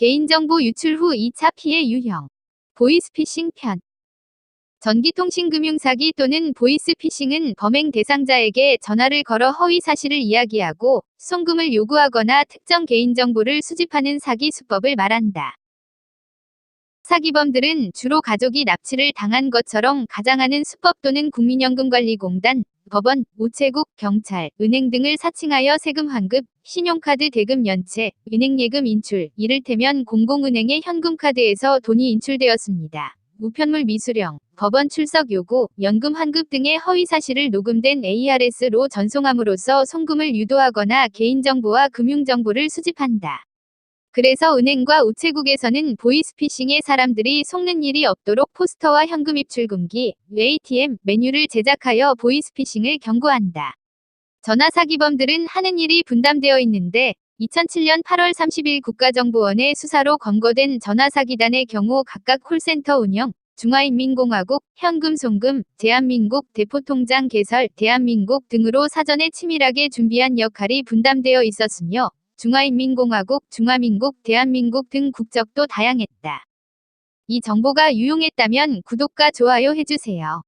개인정보 유출 후 2차 피해 유형. 보이스피싱 편. 전기통신금융사기 또는 보이스피싱은 범행 대상자에게 전화를 걸어 허위 사실을 이야기하고 송금을 요구하거나 특정 개인정보를 수집하는 사기 수법을 말한다. 사기범들은 주로 가족이 납치를 당한 것처럼 가장하는 수법 또는 국민연금관리공단, 법원, 우체국, 경찰, 은행 등을 사칭하여 세금 환급, 신용카드 대금 연체, 은행 예금 인출, 이를테면 공공은행의 현금카드에서 돈이 인출되었습니다. 우편물 미수령, 법원 출석 요구, 연금 환급 등의 허위 사실을 녹음된 ARS로 전송함으로써 송금을 유도하거나 개인정보와 금융정보를 수집한다. 그래서 은행과 우체국에서는 보이스피싱의 사람들이 속는 일이 없도록 포스터와 현금 입출금기, ATM, 메뉴를 제작하여 보이스피싱을 경고한다. 전화 사기범들은 하는 일이 분담되어 있는데 2007년 8월 30일 국가정보원의 수사로 검거된 전화사기단의 경우 각각 콜센터 운영, 중화인민공화국, 현금 송금, 대한민국 대포통장 개설, 대한민국 등으로 사전에 치밀하게 준비한 역할이 분담되어 있었으며 중화인민공화국, 중화민국, 대한민국 등 국적도 다양했다. 이 정보가 유용했다면 구독과 좋아요 해주세요.